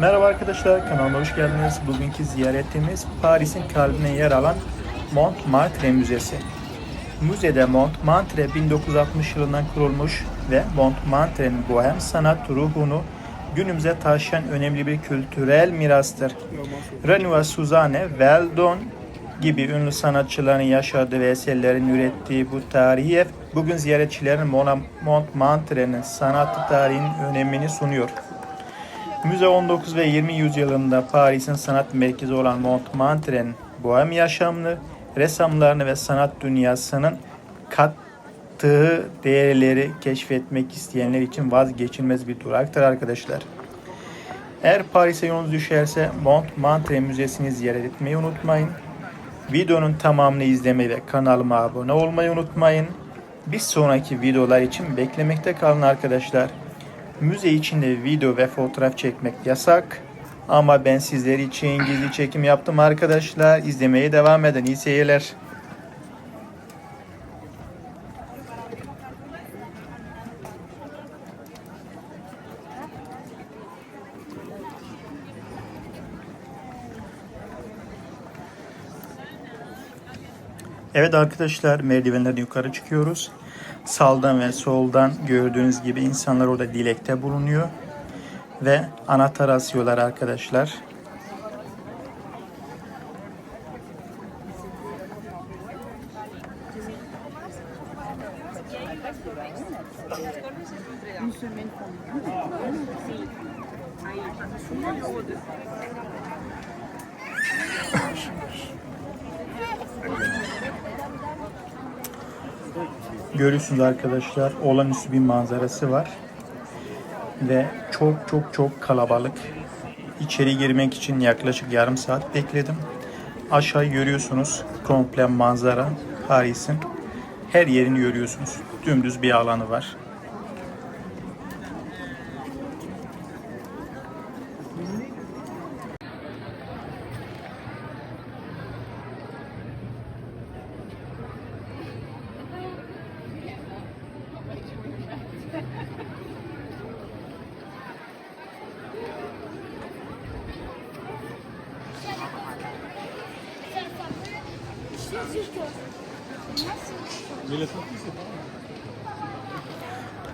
Merhaba arkadaşlar, kanalıma hoş geldiniz. Bugünkü ziyaretimiz Paris'in kalbine yer alan Montmartre Müzesi. Müzede Montmartre 1960 yılından kurulmuş ve Montmartre'nin bohem sanat ruhunu günümüze taşıyan önemli bir kültürel mirastır. Renoir Suzanne, Veldon gibi ünlü sanatçıların yaşadığı ve eserlerin ürettiği bu tarihi ev bugün ziyaretçilerin Montmartre'nin sanat tarihinin önemini sunuyor. Müze 19 ve 20 yüzyılında Paris'in sanat merkezi olan Montmartre'nin bohem yaşamını, ressamlarını ve sanat dünyasının kattığı değerleri keşfetmek isteyenler için vazgeçilmez bir duraktır arkadaşlar. Eğer Paris'e yolunuz düşerse Montmartre Müzesi'ni ziyaret etmeyi unutmayın. Videonun tamamını izlemeyi ve kanalıma abone olmayı unutmayın. Bir sonraki videolar için beklemekte kalın arkadaşlar. Müze içinde video ve fotoğraf çekmek yasak. Ama ben sizler için gizli çekim yaptım arkadaşlar. İzlemeye devam edin. İyi seyirler. Evet arkadaşlar merdivenlerden yukarı çıkıyoruz. Sağdan ve soldan gördüğünüz gibi insanlar orada dilekte bulunuyor. Ve anahtar asıyorlar arkadaşlar. Görüyorsunuz arkadaşlar olağanüstü bir manzarası var. Ve çok çok çok kalabalık. İçeri girmek için yaklaşık yarım saat bekledim. Aşağı görüyorsunuz komple manzara Paris'in. Her yerini görüyorsunuz. Dümdüz bir alanı var.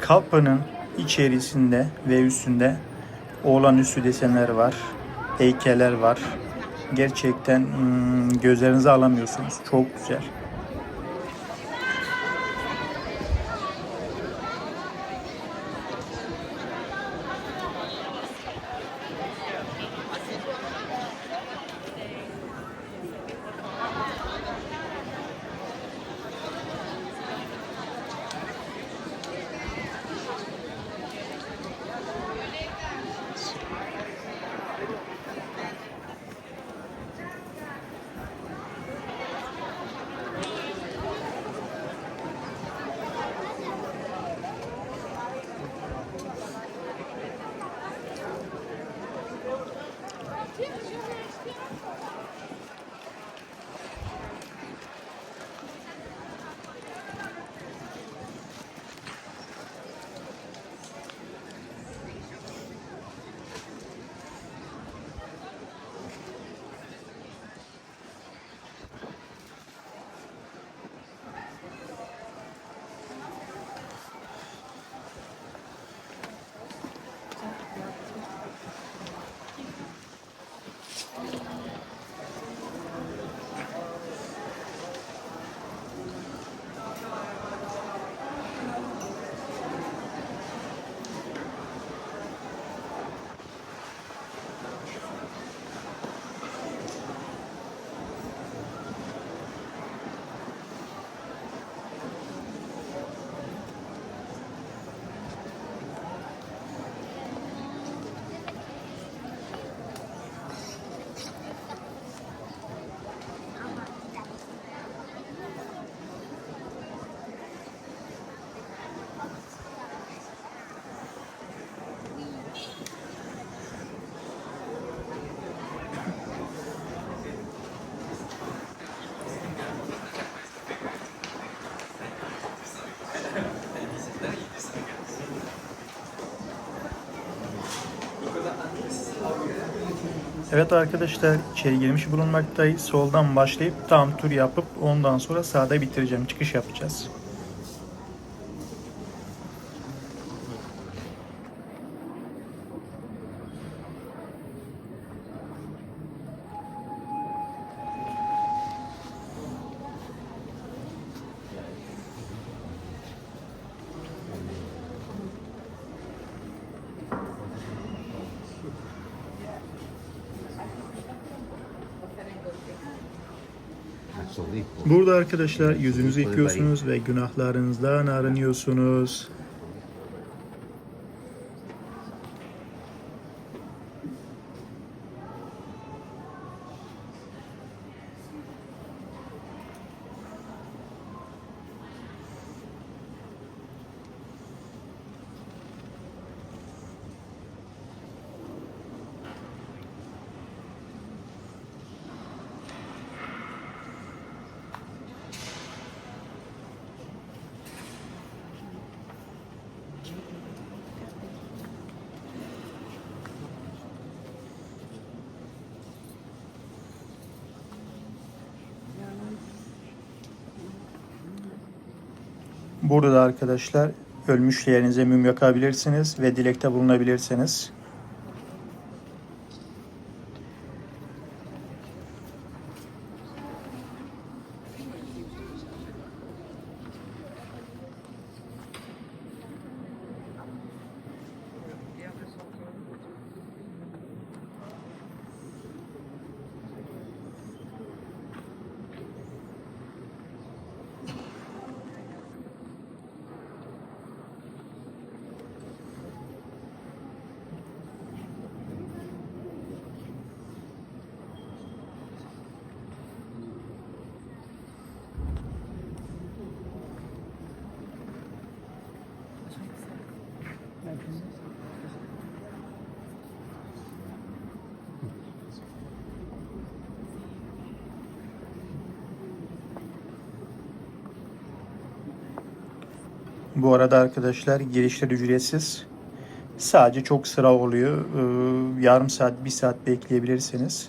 Kapının içerisinde ve üstünde olağanüstü desenler var. Heykeller var. Gerçekten hmm, gözlerinizi alamıyorsunuz. Çok güzel. Evet arkadaşlar içeri girmiş bulunmaktayız. Soldan başlayıp tam tur yapıp ondan sonra sağda bitireceğim. Çıkış yapacağız. Burada arkadaşlar yüzünüzü yıkıyorsunuz ve günahlarınızdan arınıyorsunuz. Burada da arkadaşlar ölmüş yerinize mum yakabilirsiniz ve dilekte bulunabilirsiniz. Bu arada arkadaşlar girişler ücretsiz. Sadece çok sıra oluyor. Ee, yarım saat, bir saat bekleyebilirsiniz.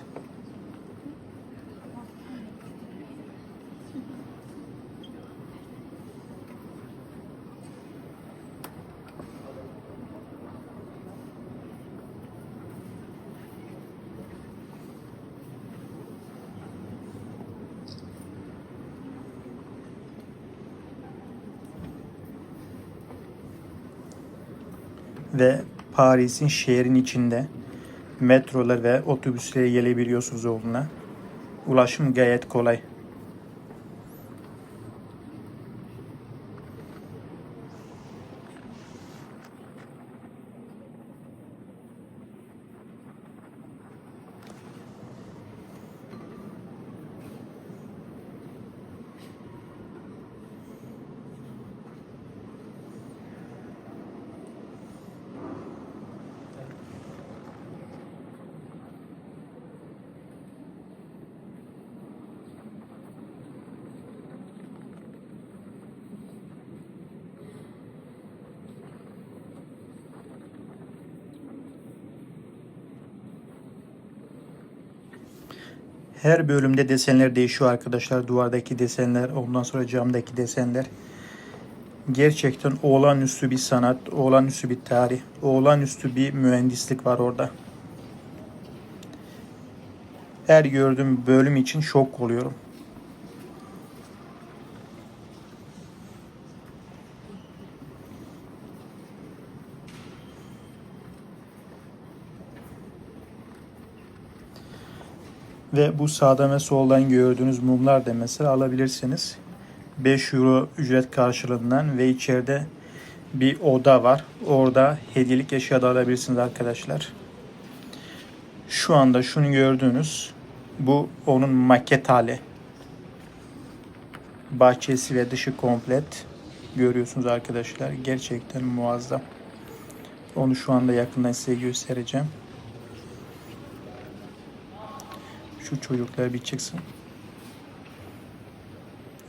Ve Paris'in şehrin içinde metrolar ve otobüslere gelebiliyorsunuz yoluna. Ulaşım gayet kolay. Her bölümde desenler değişiyor arkadaşlar. Duvardaki desenler, ondan sonra camdaki desenler. Gerçekten olağanüstü bir sanat, olağanüstü bir tarih, olağanüstü bir mühendislik var orada. Her gördüğüm bölüm için şok oluyorum. Ve bu sağdan ve soldan gördüğünüz mumlar da mesela alabilirsiniz. 5 euro ücret karşılığından ve içeride bir oda var. Orada hediyelik eşya da alabilirsiniz arkadaşlar. Şu anda şunu gördüğünüz bu onun maket hali. Bahçesi ve dışı komplet görüyorsunuz arkadaşlar. Gerçekten muazzam. Onu şu anda yakından size göstereceğim. Şu çocuklar bir çıksın.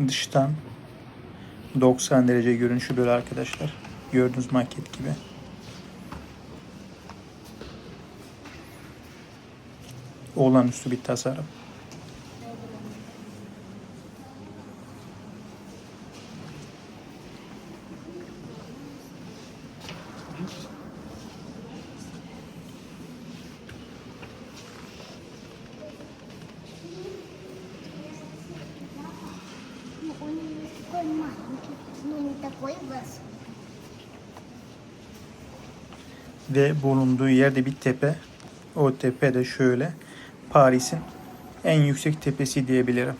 Dıştan 90 derece görünüşü böyle arkadaşlar. Gördüğünüz maket gibi. olağanüstü bir tasarım. Ve bulunduğu yerde bir tepe. O tepe de şöyle Paris'in en yüksek tepesi diyebilirim.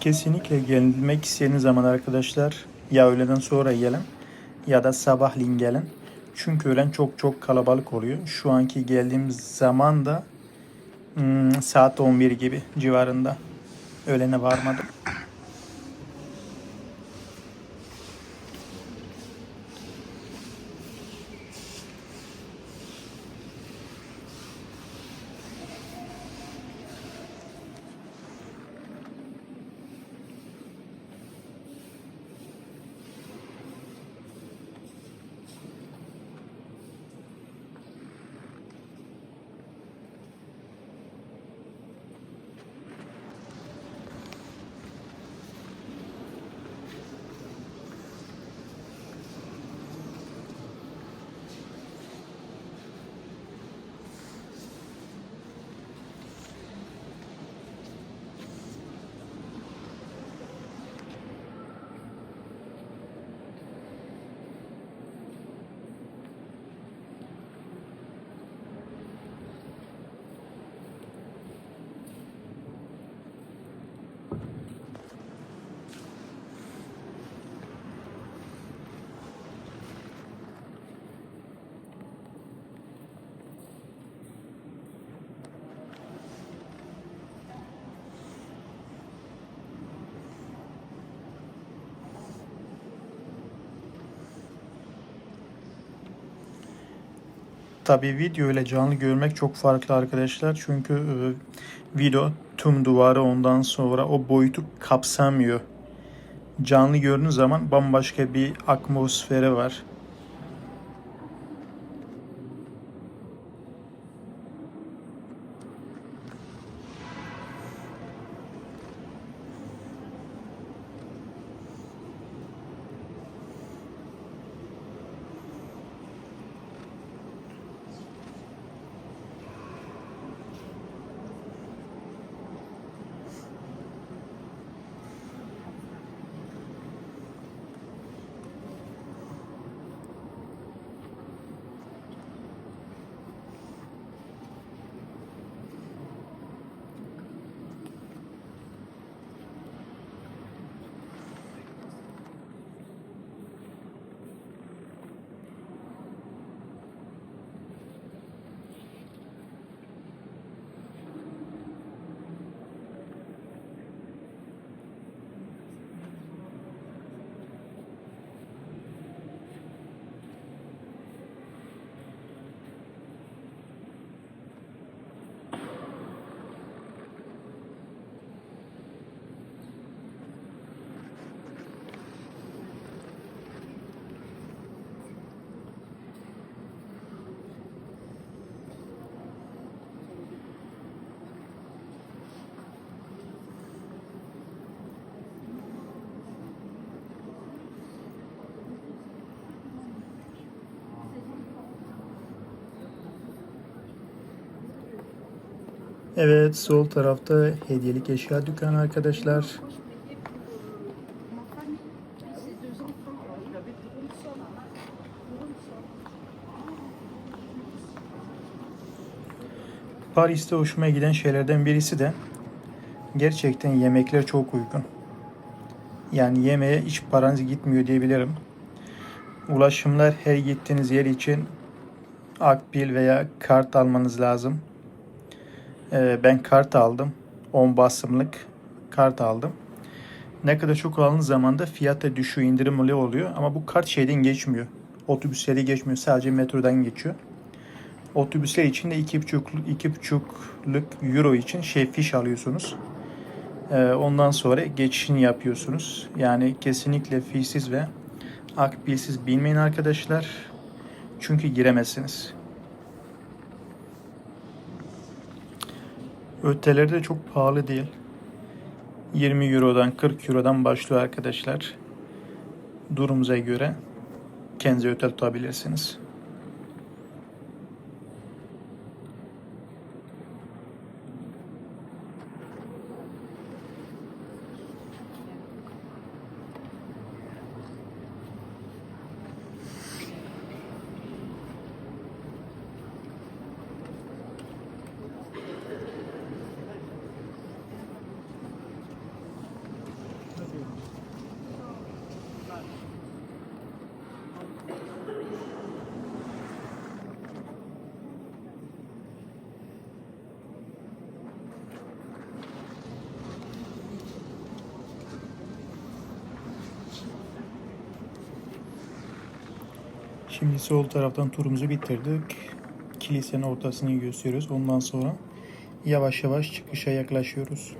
Kesinlikle gelmek istediğiniz zaman arkadaşlar ya öğleden sonra gelin ya da sabahleyin gelin. Çünkü öğlen çok çok kalabalık oluyor. Şu anki geldiğim zaman da hmm, saat 11 gibi civarında. Öğlene varmadım. Tabii video ile canlı görmek çok farklı arkadaşlar. Çünkü e, video tüm duvarı ondan sonra o boyutu kapsamıyor. Canlı gördüğün zaman bambaşka bir atmosferi var. Evet sol tarafta hediyelik eşya dükkanı arkadaşlar. Paris'te hoşuma giden şeylerden birisi de gerçekten yemekler çok uygun. Yani yemeğe hiç paranız gitmiyor diyebilirim. Ulaşımlar her gittiğiniz yer için akbil veya kart almanız lazım. Ee, ben kart aldım. 10 basımlık kart aldım. Ne kadar çok aldığınız zaman da fiyatta düşüyor, indirim oluyor. Ama bu kart şeyden geçmiyor. Otobüsleri geçmiyor. Sadece metrodan geçiyor. Otobüsler için de 2,5 2,5'lük euro için şey fiş alıyorsunuz. Ee, ondan sonra geçişini yapıyorsunuz. Yani kesinlikle fişsiz ve akbilsiz bilmeyin arkadaşlar. Çünkü giremezsiniz. Öteleri de çok pahalı değil. 20 Euro'dan 40 Euro'dan başlıyor arkadaşlar. Durumuza göre kendinize ötel tutabilirsiniz. Şimdi sol taraftan turumuzu bitirdik. Kilisenin ortasını gösteriyoruz. Ondan sonra yavaş yavaş çıkışa yaklaşıyoruz.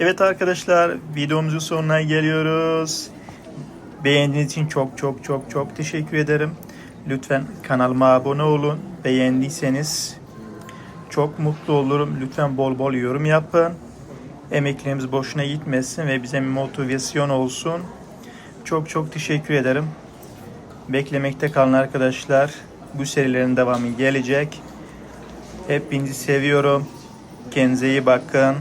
Evet arkadaşlar videomuzun sonuna geliyoruz. Beğendiğiniz için çok çok çok çok teşekkür ederim. Lütfen kanalıma abone olun. Beğendiyseniz çok mutlu olurum. Lütfen bol bol yorum yapın. Emeklerimiz boşuna gitmesin ve bize motivasyon olsun. Çok çok teşekkür ederim. Beklemekte kalın arkadaşlar. Bu serilerin devamı gelecek. Hepinizi seviyorum. Kendinize iyi bakın.